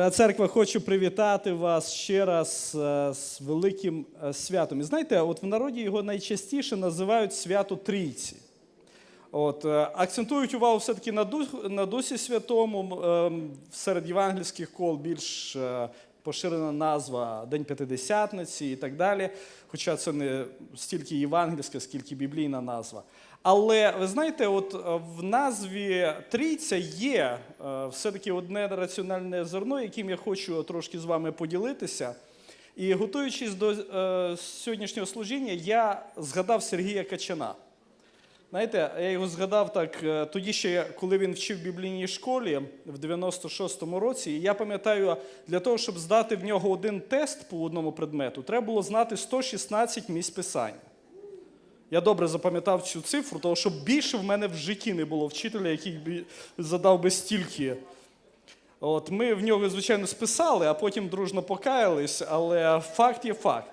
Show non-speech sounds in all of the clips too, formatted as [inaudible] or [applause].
Дорога церква, хочу привітати вас ще раз е, з великим е, святом. І знаєте, от в народі його найчастіше називають свято Трійці. От, е, акцентують увагу все-таки на, на Дусі Святому. Е, Серед євангельських кол більш е, поширена назва День П'ятидесятниці і так далі. Хоча це не стільки євангельська, скільки біблійна назва. Але ви знаєте, от е, в назві Трійця є е, все-таки одне раціональне зерно, яким я хочу трошки з вами поділитися. І готуючись до е, сьогоднішнього служіння, я згадав Сергія Качана. Знаєте, я його згадав так е, тоді ще, коли він вчив в біблійній школі в 96-му році. І я пам'ятаю, для того, щоб здати в нього один тест по одному предмету, треба було знати 116 місць писання. Я добре запам'ятав цю цифру, тому що більше в мене в житті не було вчителя, який би задав би стільки. От, ми в нього, звичайно, списали, а потім дружно покаялись, але факт є факт.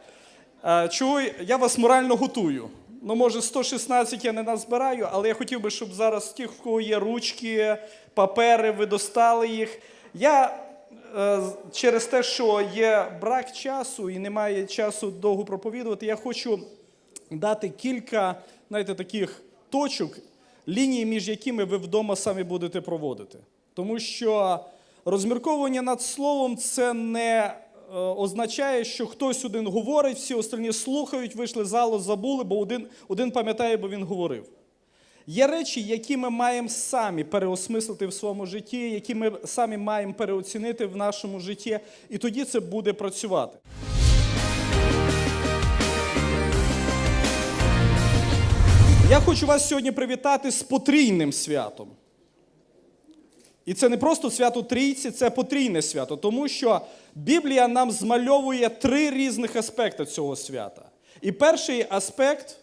Чого я вас морально готую? Ну, може, 116 я не назбираю, але я хотів би, щоб зараз ті, в кого є ручки, папери, ви достали їх. Я е, через те, що є брак часу і немає часу довго проповідувати, я хочу дати кілька, знаєте, таких точок, ліній, між якими ви вдома самі будете проводити. Тому що розмірковування над словом це не е, означає, що хтось один говорить, всі остальні слухають, вийшли з залу, забули, бо один, один пам'ятає, бо він говорив. Є речі, які ми маємо самі переосмислити в своєму житті, які ми самі маємо переоцінити в нашому житті, і тоді це буде працювати. Я хочу вас сьогодні привітати з потрійним святом. І це не просто свято Трійці, це потрійне свято, тому що Біблія нам змальовує три різних аспекти цього свята. І перший аспект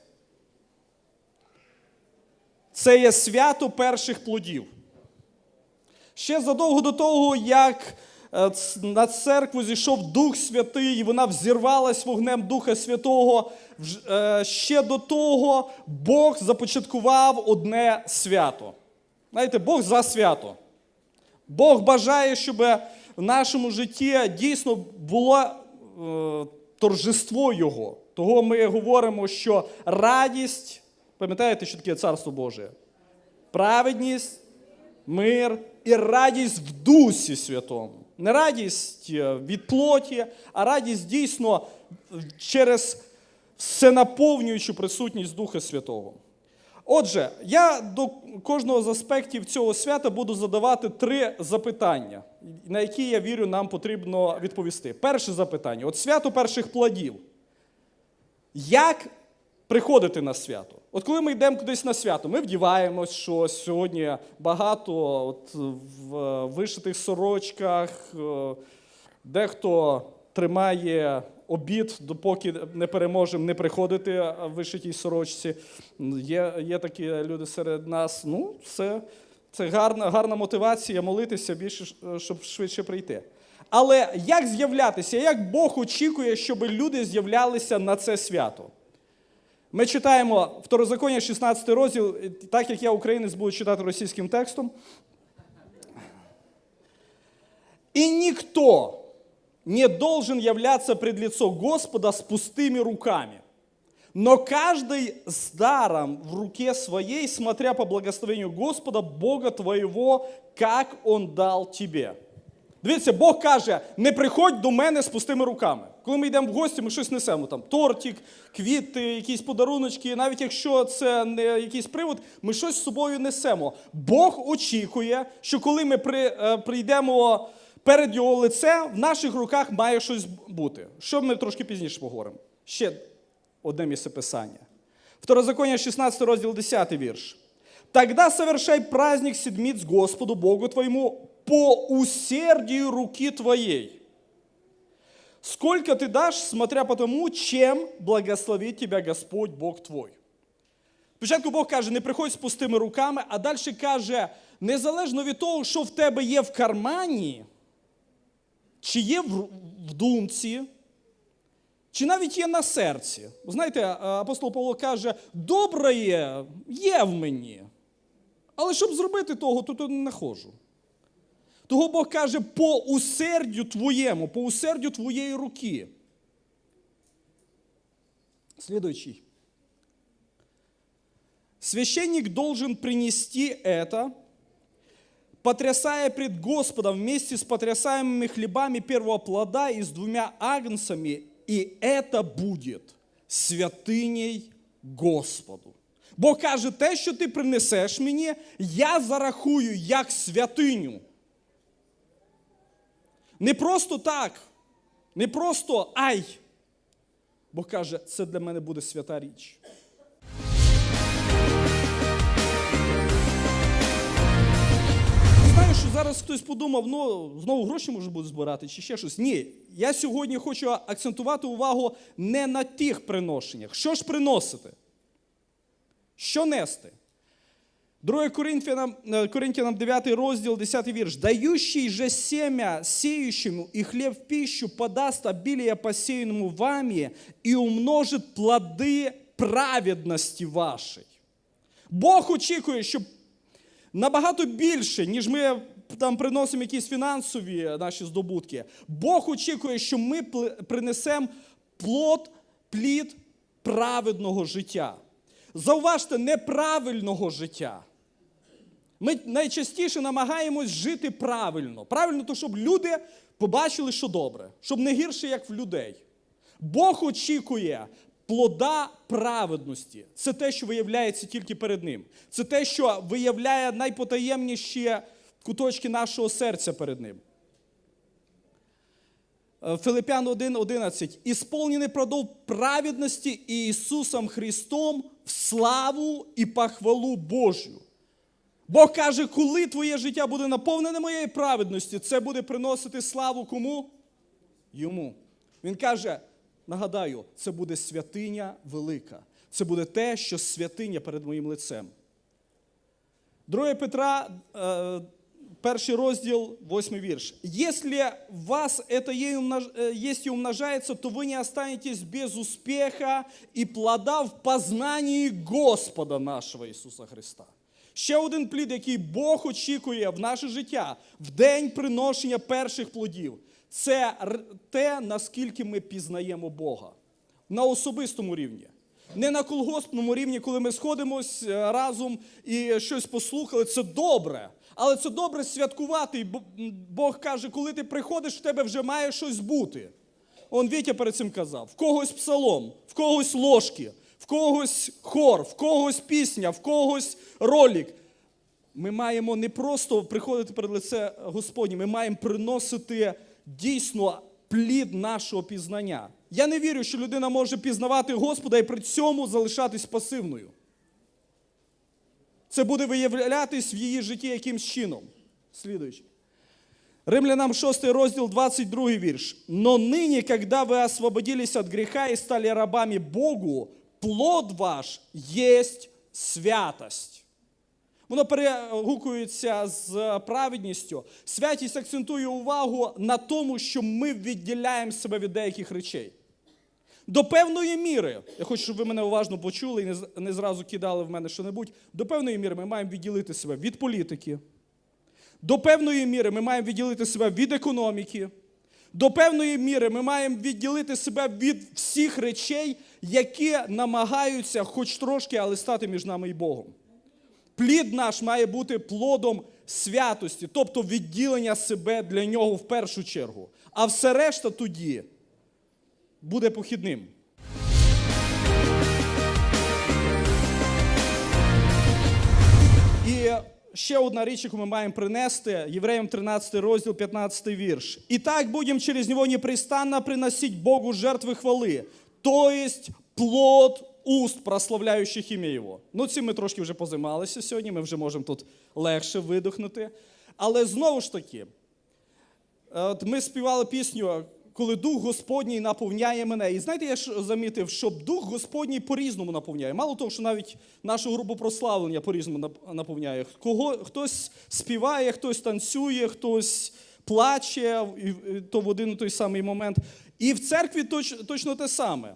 це є свято перших плодів. Ще задовго до того, як на церкву зійшов Дух Святий, і вона взірвалась вогнем Духа Святого. е, Ще до того Бог започаткував одне свято. Знаєте, Бог за свято. Бог бажає, щоб в нашому житті дійсно було е, торжество Його. Того ми говоримо, що радість, пам'ятаєте, що таке Царство Боже? Праведність, мир і радість в Дусі Святому. Не радість е, від плоті, а радість дійсно через всенаповнюючу присутність Духа Святого. Отже, я до кожного з аспектів цього свята буду задавати три запитання, на які я вірю, нам потрібно відповісти. Перше запитання: от свято перших плодів. Як приходити на свято? От коли ми йдемо кудись на свято, ми вдіваємось, що сьогодні багато от, в вишитих сорочках, е, дехто тримає обід, допоки не переможемо не приходити в вишитій сорочці. Є, є такі люди серед нас. Ну, це, це гарна, гарна мотивація молитися більше, щоб швидше прийти. Але як з'являтися, як Бог очікує, щоб люди з'являлися на це свято? Ми читаємо Второзаконня, 16 розділ, так як я українець буду читати російським текстом. И никто не должен являться пред лицо Господа с пустыми руками, но каждый с даром в руке своей, смотря по благословению Господа, Бога твоего, как Он дал тебе. Дивіться, Бог каже: не приходь до мене з пустими руками. Коли ми йдемо в гості, ми щось несемо там тортик, квіти, якісь подаруночки. Навіть якщо це не якийсь привод, ми щось з собою несемо. Бог очікує, що коли ми при, е, прийдемо перед його лице, в наших руках має щось бути. Що ми трошки пізніше поговоримо. Ще одне місце писання. Второзаконие 16 розділ 10 вірш. Тогда совершай праздник седмиц Господу Богу твоему по усердию руки твоей. Сколько ты дашь, смотря по тому, чем благословит тебя Господь Бог твой. Спочатку Бог каже, не приходь з пустими руками, а далі каже, незалежно від того, що в тебе є в кармані, чи є в, думці, чи навіть є на серці. Знаєте, апостол Павло каже, добре є, є в мені. Але щоб зробити того, то, то не ходжу. Того Бог каже, по усердю твоєму, по усердю твоєї руки. Следующий. Священник должен принести это, потрясая пред Господом вместе с потрясаемыми хлебами первого плода и с двумя агнцами, и это будет святиней Господу. Бог каже, те, що ти принесеш мені, я зарахую як святиню. Не просто так, не просто ай. Бог каже, це для мене буде свята річ. Знаю, що зараз хтось подумав, ну знову гроші може бути збирати чи ще щось. Ні, я сьогодні хочу акцентувати увагу не на тих приношеннях. Що ж приносити? Що нести? 2 Коринфянам, э, Коринфянам 9 розділ, 10 вірш. «Дающий же семя сеющему и хлеб в пищу подаст обилие посеянному вами и умножит плоди праведності вашей». Бог очікує, щоб набагато більше, ніж ми там приносимо якісь фінансові наші здобутки. Бог очікує, що ми принесемо плод, плід праведного життя. Зауважте, неправильного життя. Ми найчастіше намагаємось жити правильно. Правильно, то щоб люди побачили, що добре, щоб не гірше, як в людей. Бог очікує плода праведності. Це те, що виявляється тільки перед Ним. Це те, що виявляє найпотаємніші куточки нашого серця перед Ним. Е, Филипян 1:11. «Ісполнений продов праведності Ісусом Христом в славу і похвалу Божю. Бог каже, коли твоє життя буде наповнене моєю праведністю, це буде приносити славу кому? Йому. Він каже, нагадаю, це буде святиня велика. Це буде те, що святиня перед моїм лицем. 2 Петра, е, перший розділ, восьмий вірш. «Если в вас это ей умнож... э, есть и умножается, то вы не останетесь без успеха и плода в познании Господа нашого Ісуса Христа». Ще один плід, який Бог очікує в наше життя, в день приношення перших плодів, це те, наскільки ми пізнаємо Бога на особистому рівні. Не на колгоспному рівні, коли ми сходимось е, разом і щось послухали, це добре. Але це добре святкувати. Бог каже, коли ти приходиш, в тебе вже має щось бути. Он Вітя перед цим казав: в когось псалом, в когось ложки, в когось хор, в когось пісня, в когось ролик. Ми маємо не просто приходити перед лице Господнє, ми маємо приносити дійсно плід нашого пізнання. Я не вірю, що людина може пізнавати Господа і при цьому залишатись пасивною. Це буде виявлятись в її житті якимсь чином. Слідуючи. Римлянам 6 розділ, 22 вірш. «Но ныне, когда вы освободились от греха и стали рабами Богу, плод ваш есть святость». Воно перегукується з праведністю. Святість акцентує увагу на тому, що ми відділяємо себе від деяких речей. До певної міри, я хочу, щоб ви мене уважно почули і не зразу кидали в мене що-небудь. До певної міри ми маємо відділити себе від політики. До певної міри ми маємо відділити себе від економіки. До певної міри ми маємо відділити себе від всіх речей, які намагаються хоч трошки, але стати між нами і Богом. Плід наш має бути плодом святості, тобто відділення себе для нього в першу чергу. А все решта тоді буде похідним. Ще одна річ, яку ми маємо принести, Євреям 13 розділ, 15 вірш. «І так будем через него непрестанно приносить Богу жертви хвали, то есть плод уст, прославляючих ім'я Його». Ну, цим ми трошки вже позаймалися сьогодні, ми вже можемо тут легше видихнути. Але знову ж таки, ми співали пісню, коли Дух Господній наповняє мене. І знаєте, я ж замітив, що Дух Господній по-різному наповняє. Мало того, що навіть нашу групу прославлення по-різному наповняє. Кого, хтось співає, хтось танцює, хтось плаче, то в один і той самий момент. І в церкві точ, точно те саме.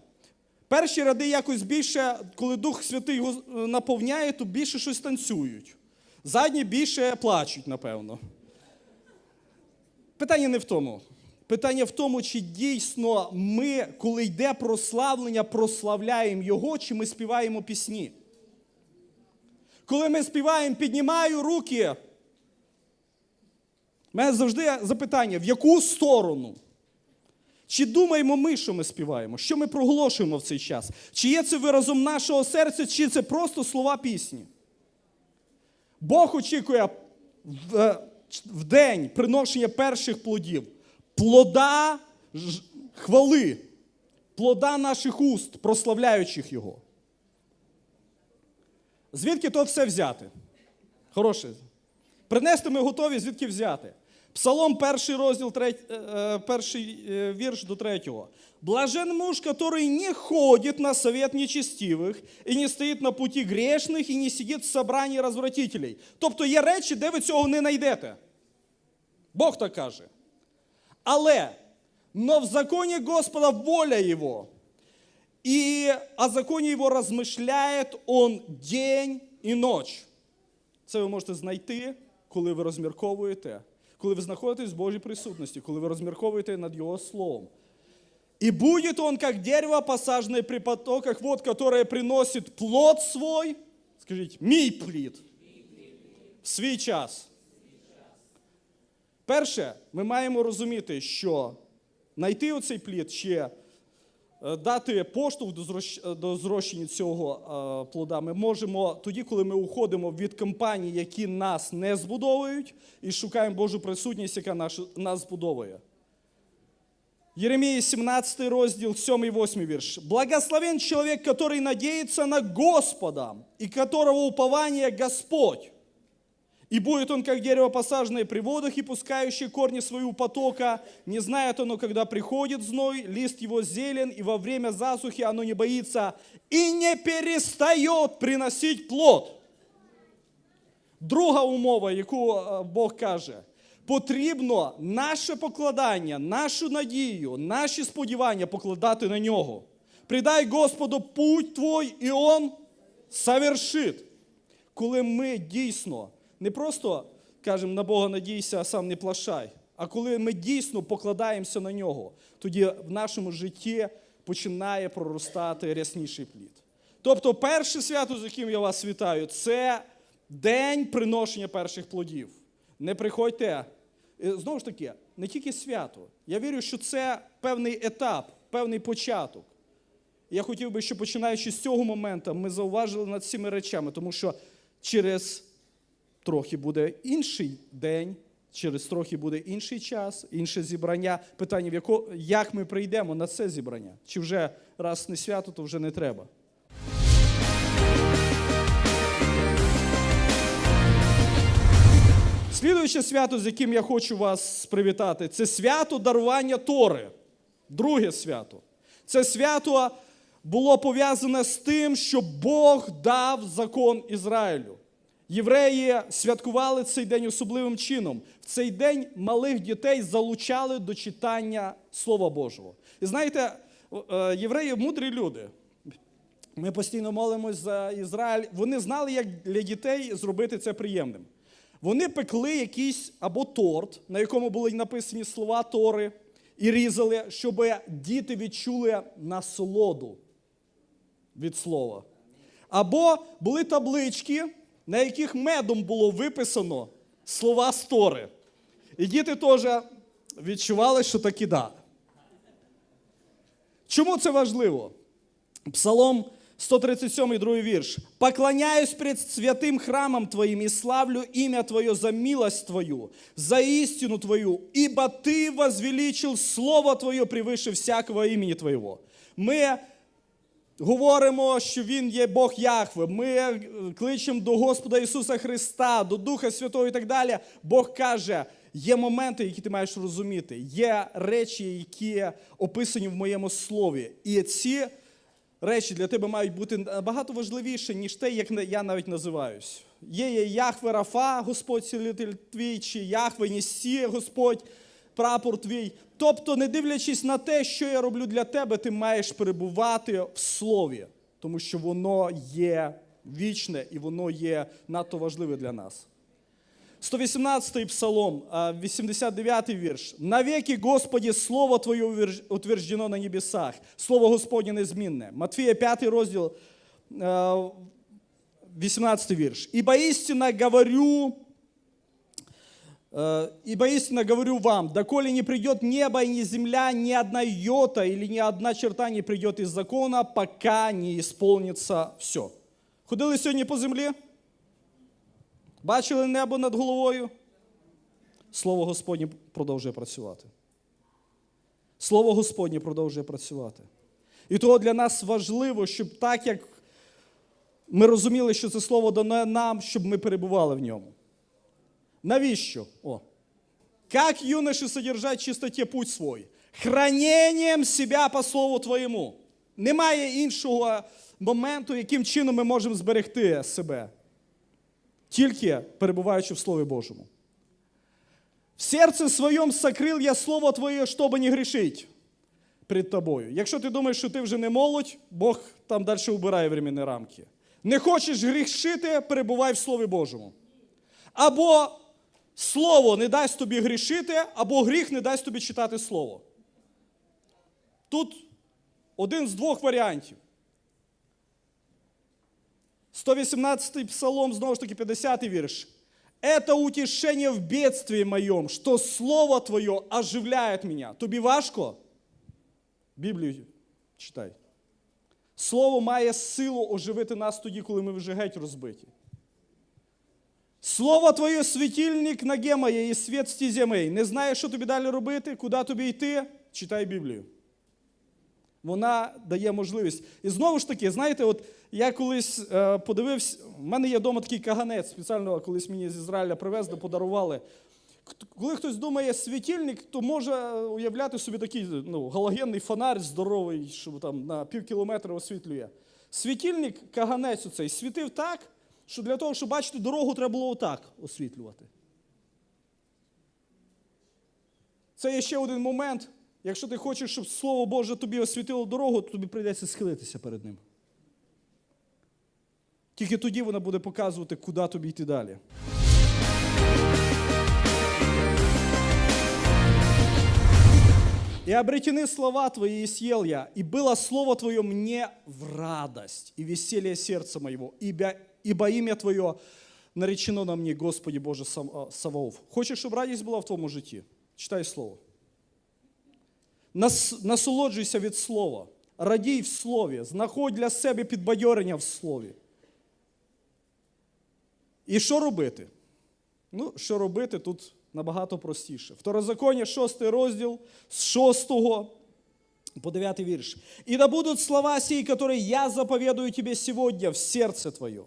Перші ради якось більше, коли Дух Святий наповняє, то більше щось танцюють. Задні більше плачуть, напевно. Питання не в тому. Питання в тому, чи дійсно ми, коли йде прославлення, прославляємо Його, чи ми співаємо пісні. Коли ми співаємо, піднімаю руки. У мене завжди запитання, в яку сторону? Чи думаємо ми, що ми співаємо? Що ми проголошуємо в цей час? Чи є це виразом нашого серця, чи це просто слова пісні? Бог очікує в, е, день приношення перших плодів, плода хвали, плода наших уст, прославляючих Його. Звідки то все взяти? Хороше. Принести ми готові, звідки взяти? Псалом, перший розділ, треть, е, е, перший е, вірш до третього. Блажен муж, который не ходит на совет нечестивых, і не стоїть на путі грешних, і не сидить в собранні розвратителей. Тобто є речі, де ви цього не знайдете. Бог так каже. Але, но в законі Господа воля Його, і о законі Його розмишляє Он день і ніч. Це ви можете знайти, коли ви розмірковуєте, коли ви знаходитесь в Божій присутності, коли ви розмірковуєте над Його Словом. И будет он, как дерево, посаженное при потоках вод, которое приносит плод свой, скажите, мій плід, в свій час. Перше, ми маємо розуміти, що знайти оцей плід чи е, дати поштовх до зрощення цього е, плода ми можемо тоді, коли ми уходимо від компаній, які нас не збудовують, і шукаємо Божу присутність, яка нас збудовує. Єремії 17 розділ, 7-8 вірш. «Благословен человек, который надеется на Господа, и которого упование Господь. И будет он, как дерево, посаженное при водах и пускающее корни свои потока. Не знает оно, когда приходит зной, лист его зелен, и во время засухи оно не боится, и не перестает приносить плод». Друга умова, яку Бог каже, потрібно наше покладання, нашу надію, наші сподівання покладати на нього. Придай Господу путь твой, і Он совершит. Коли ми дійсно не просто кажемо на Бога надійся, а сам не плашай, а коли ми дійсно покладаємося на нього, тоді в нашому житті починає проростати рясніший плід. Тобто, перше свято, з яким я вас вітаю, це день приношення перших плодів. Не приходьте. Е, Знову ж таки, не тільки свято. Я вірю, що це певний етап, певний початок. Я хотів би, щоб починаючи з цього моменту, ми зауважили над цими речами, тому що через трохи буде інший день, через трохи буде інший час, інше зібрання. Питання, в яко, як ми прийдемо на це зібрання? Чи вже раз не свято, то вже не треба. Слідуюче свято, з яким я хочу вас привітати, це свято дарування Тори. Друге свято. Це свято було пов'язане з тим, що Бог дав закон Ізраїлю. Євреї святкували цей день особливим чином. В цей день малих дітей залучали до читання Слова Божого. І знаєте, е, євреї мудрі люди. Ми постійно молимось за Ізраїль. Вони знали, як для дітей зробити це приємним. Вони пекли якийсь або торт, на якому були написані слова Тори, і різали, щоб діти відчули насолоду від слова. Або були таблички, на яких медом було виписано слова з Тори. І діти теж відчували, що таки да. Чому це важливо? Псалом 137, другий вірш. «Поклоняюсь пред святым храмом Твоим и славлю имя Твое за милость Твою, за истину Твою, ибо Ты возвеличил Слово Твое превыше всякого імені Твоего». Ми говоримо, що Він є Бог Яхве. Ми е, кличемо до Господа Ісуса Христа, до Духа Святого і так далі. Бог каже, є моменти, які ти маєш розуміти, є речі, які описані в моєму слові. І ці речі для тебе мають бути набагато важливіше, ніж те, як я навіть називаюсь. Є є Яхве Рафа, Господь цілитель твій, чи Яхве Нісі, Господь, прапор твій. Тобто, не дивлячись на те, що я роблю для тебе, ти маєш перебувати в слові, тому що воно є вічне і воно є надто важливе для нас. 118 псалом, а, 89 вірш. «Навеки, Господи, Слово Твоє утверждено на небесах, Слово Господнє незмінне». Матфія 5 розділ, а, 18 вірш. «Ибо истинно говорю, Ибо истинно говорю вам, доколе не придет небо и не земля, ни одна йота или ни одна черта не придет из закона, пока не исполнится все. Ходили сьогодні по землі? Бачили небо над головою? Слово Господнє продовжує працювати. Слово Господнє продовжує працювати. І того для нас важливо, щоб так як ми розуміли, що це слово дане нам, щоб ми перебували в ньому. Навіщо? О. Как юноши содержать в чистоті путь свой? Храненням себя по слову Твоєму. Немає іншого моменту, яким чином ми можемо зберегти себе. Тільки перебуваючи в Слові Божому. В серці своєму сокрил я Слово Твоє, щоб не грішить перед тобою. Якщо ти думаєш, що ти вже не молодь, Бог там далі убирає временні рамки. Не хочеш грішити, перебувай в Слові Божому. Або слово не дасть тобі грішити, або гріх не дасть тобі читати слово. Тут один з двох варіантів. 118-й псалом, знову ж таки, 50-й вірш. Это утешение в бедствии моем, что Слово Твое оживляет меня. Тобі важко? Біблію читай. Слово має силу оживити нас тоді, коли ми вже геть розбиті. Слово Твоє світильник ноге моє і світ стізе моєї. Не знаєш, що тобі далі робити, куди тобі йти? Читай Біблію. Вона дає можливість. І знову ж таки, знаєте, от я колись е, подивився, в мене є вдома такий каганець, спеціально колись мені з Ізраїля привезли, подарували. Коли хтось думає світильник, то може уявляти собі такий ну, галогенний фонарь здоровий, що там на пів кілометра освітлює. Світильник, каганець оцей, світив так, що для того, щоб бачити дорогу, треба було отак освітлювати. Це є ще один момент. Якщо ти хочеш, щоб Слово Боже тобі освітило дорогу, то тобі прийдеться схилитися перед ним. Тільки тоді вона буде показувати, куди тобі йти далі. И обретены слова Твои, и съел я, и было слово Твое мне в радость и веселье сердца моего, ибо, ибо имя Твое наречено на мне, Господи Боже Саваоф. Хочеш, щоб радість була в твоєму житті? Читай Слово. Нас, насолоджуйся від Слова, радій в Слові, знаходь для себе підбадьорення в Слові. І що робити? Ну, що робити тут набагато простіше. Второзаконня, 6 розділ, з 6 по 9 вірш. «И да будут слова сии, которые я заповедую тебе сегодня в сердце твоем,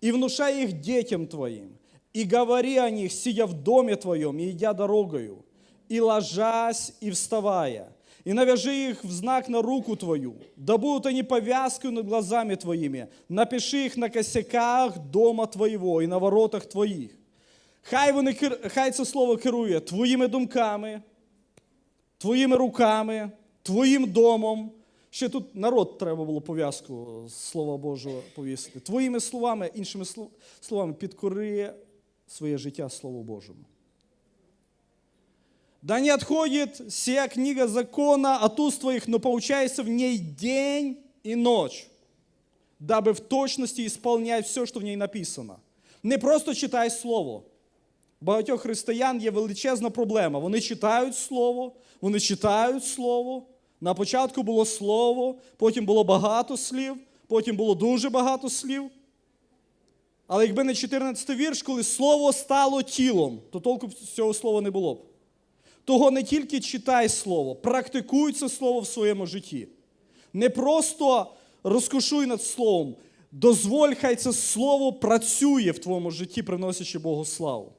и внушай их детям твоим, и говори о них, сидя в доме твоем, и идя дорогою, и ложась, и вставая, и навяжи их в знак на руку твою, да будут они повязкой над глазами твоими, напиши их на косяках дома твоего и на воротах твоих. Хай, вони, кер- хай це слово керує твоїми думками, твоїми руками, твоїм домом. Ще тут народ треба було пов'язку Слова Божого повісити. Твоїми словами, іншими словами, підкори своє життя Слову Божому. Да не отходит сия книга закона от уст твоих, но поучайся в ней день и ночь, дабы в точности исполнять все, что в ней написано. Не просто читай слово. Багатьох християн є величезна проблема. Вони читають слово, вони читають слово. На початку було слово, потім було багато слів, потім було дуже багато слів. Але якби не 14 вірш, коли слово стало тілом, то толку цього слова не було б. Того не тільки читай слово, практикуй це слово в своєму житті. Не просто розкошуй над словом, дозволь, хай це слово працює в твоєму житті, приносячи Богу славу.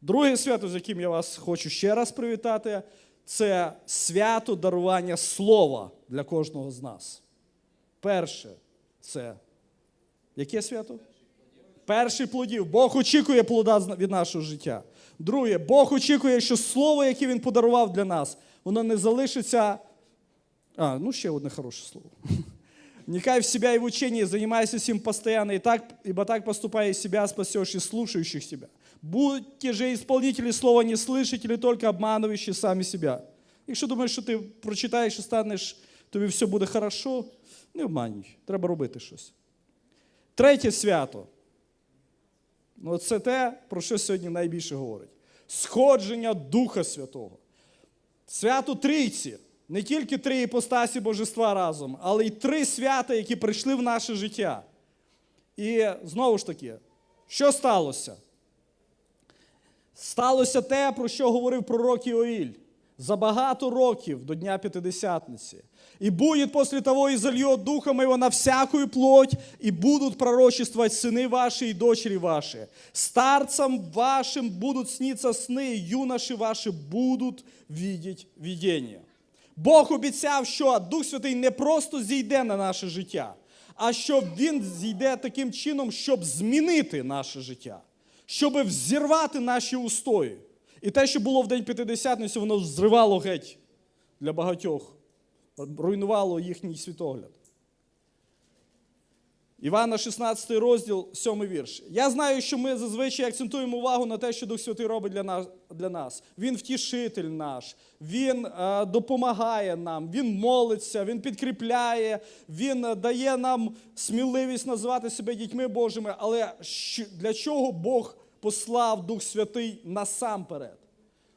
Друге свято, з яким я вас хочу ще раз привітати, це свято дарування слова для кожного з нас. Перше це яке свято? Перший плодів. Бог очікує плода від нашого життя. Друге, Бог очікує, що слово, яке Він подарував для нас, воно не залишиться. А, ну ще одне хороше слово. [laughs] Вникай в себя и в учение, занимайся сим постоянно, и так, ибо так поступая из себя спасешь и слушающих себя. Будьте же исполнители слова, не слышатели, только обманывающие сами себя. Якщо думаєш, що ти прочитаєш і станеш, тобі все буде хорошо, не обманюй, треба робити щось. Третє свято. Ну, це те, про що сьогодні найбільше говорить. Сходження Духа Святого. Свято Трійці. Не тільки три іпостасі Божества разом, але й три свята, які прийшли в наше життя. І знову ж таки, що сталося? Сталося те, про що говорив пророк Іоїль. За багато років до Дня П'ятидесятниці. «И будет после того, и зальет Духа Моего на всякую плоть, и будут пророчествовать сыны ваши и дочери ваши. Старцам вашим будут сниться сны, и юноши ваши будут видеть видения». Бог обіцяв, що Дух Святий не просто зійде на наше життя, а що Він зійде таким чином, щоб змінити наше життя, щоб взірвати наші устої. І те, що було в День П'ятидесятниці, воно зривало геть для багатьох, руйнувало їхній світогляд. Івана 16 розділ, 7 вірш. Я знаю, що ми зазвичай акцентуємо увагу на те, що Дух Святий робить для нас. Для нас. Він втішитель наш, Він е, допомагає нам, Він молиться, Він підкріпляє, Він е, дає нам сміливість називати себе дітьми Божими. Але для чого Бог послав Дух Святий насамперед?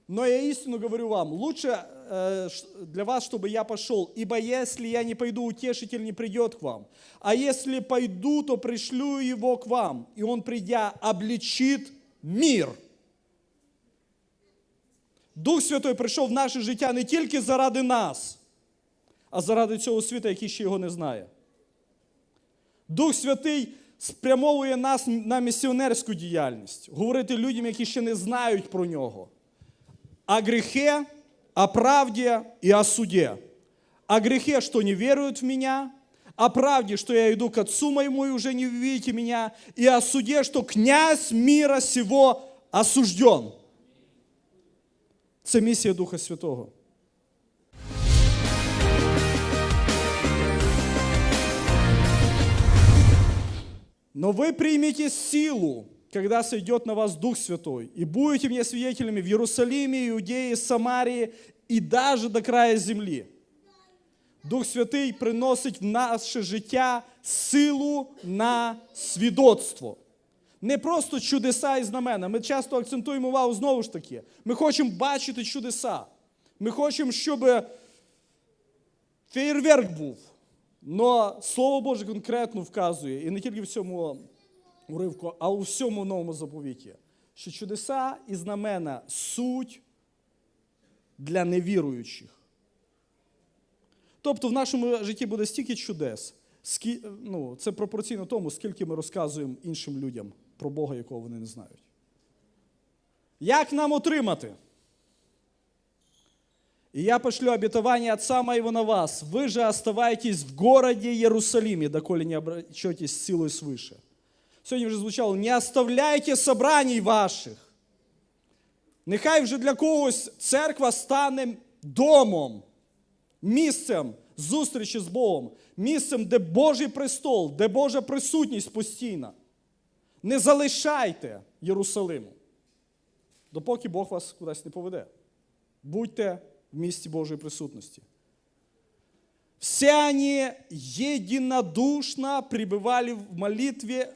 Но я истину говорю вам, лучше э, для вас, чтобы я пошел, ибо если я не пойду, утешитель не придет к вам. А если пойду, то пришлю его к вам, и он, придя, обличит мир. Дух Святой прийшов в наше життя не тільки заради нас, а заради цього світу, який ще його не знає. Дух Святий спрямовує нас на місіонерську діяльність, говорити людям, які ще не знають про нього о грехе, о правде и о суде. О грехе, что не веруют в меня, о правде, что я иду к Отцу моему и уже не увидите меня, и о суде, что князь мира сего осужден. Це місія Духа Святого. Но вы примете силу, когда сойдет на вас Дух Святой, и будете мне свидетелями в Иерусалиме, Иудее, Самарии и даже до края земли. Дух Святий приносить в наше життя силу на свідоцтво. Не просто чудеса і знамена. Ми часто акцентуємо увагу знову ж таки. Ми хочемо бачити чудеса. Ми хочемо, щоб фейерверк був. Но Слово Боже конкретно вказує, і не тільки в цьому уривку, а у всьому новому заповіті, що чудеса і знамена суть для невіруючих. Тобто в нашому житті буде стільки чудес, скі, ну, це пропорційно тому, скільки ми розказуємо іншим людям про Бога, якого вони не знають. Як нам отримати? И я пошлю обетование Отца моего на вас. Вы же оставайтесь в городе Иерусалиме, доколе не обречетесь силой свыше. Сьогодні вже звучало, не оставляйте собраний ваших. Нехай вже для когось церква стане домом, місцем зустрічі з Богом, місцем, де Божий престол, де Божа присутність постійна. Не залишайте Єрусалиму, допоки Бог вас кудись не поведе. Будьте в місті Божої присутності. Все они единодушно пребывали в молитве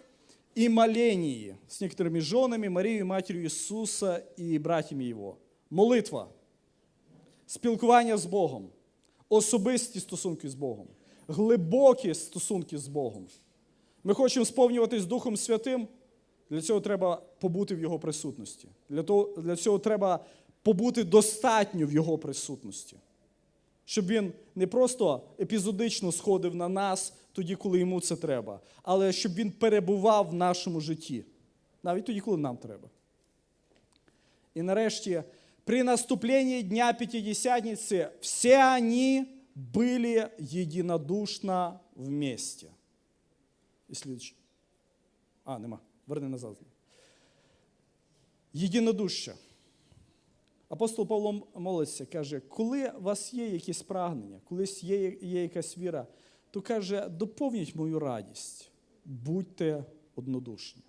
и молении с некоторыми женами, Марией, матерью Иисуса и братьями Его. Молитва, спілкування з Богом, особисті стосунки з Богом, глибокі стосунки з Богом. Ми хочемо сповнюватись Духом Святим, для цього треба побути в Його присутності. Для цього треба побути достатньо в Його присутності. Щоб він не просто епізодично сходив на нас тоді, коли йому це треба, але щоб він перебував в нашому житті, навіть тоді, коли нам треба. І нарешті, при наступлении Дня Пятидесятницы все они были единодушно вместе. І слідчі. А, нема. Верни назад. Єдинодужче. Апостол Павло молиться, каже, коли у вас є якісь прагнення, колись є, є якась віра, то каже: доповніть мою радість, будьте однодушні.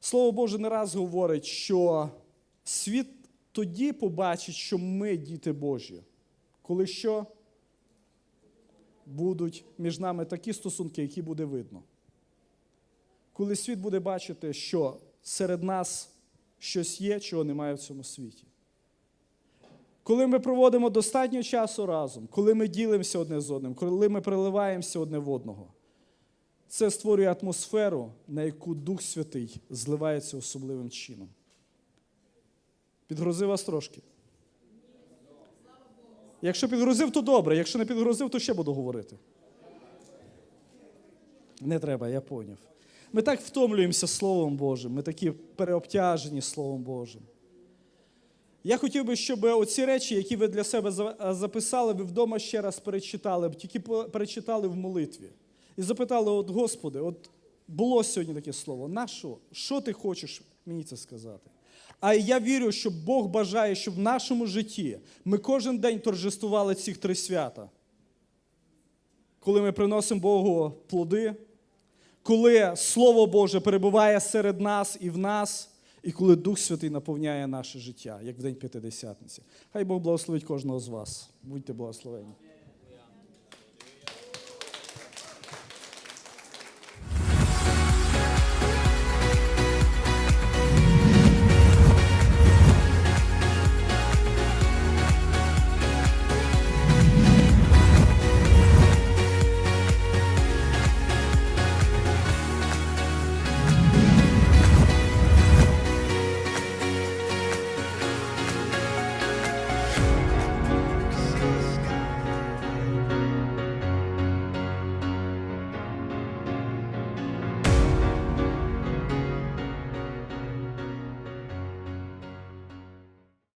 Слово Боже не раз говорить, що світ тоді побачить, що ми діти Божі, коли що будуть між нами такі стосунки, які буде видно. Коли світ буде бачити, що серед нас щось є, чого немає в цьому світі. Коли ми проводимо достатньо часу разом, коли ми ділимося одне з одним, коли ми приливаємося одне в одного, це створює атмосферу, на яку Дух Святий зливається особливим чином. Підгрузив вас трошки. Якщо підгрузив, то добре. Якщо не підгрузив, то ще буду говорити. Не треба, я поняв. Ми так втомлюємося Словом Божим, ми такі переобтяжені Словом Божим. Я хотів би, щоб оці речі, які ви для себе записали, ви вдома ще раз перечитали, тільки перечитали в молитві. І запитали: от, Господи, от було сьогодні таке слово, на що? Що ти хочеш мені це сказати? А я вірю, що Бог бажає, щоб в нашому житті ми кожен день торжествували ці три свята. Коли ми приносимо Богу плоди, коли Слово Боже перебуває серед нас і в нас, і коли Дух Святий наповняє наше життя, як в день П'ятидесятниці. Хай Бог благословить кожного з вас. Будьте благословені.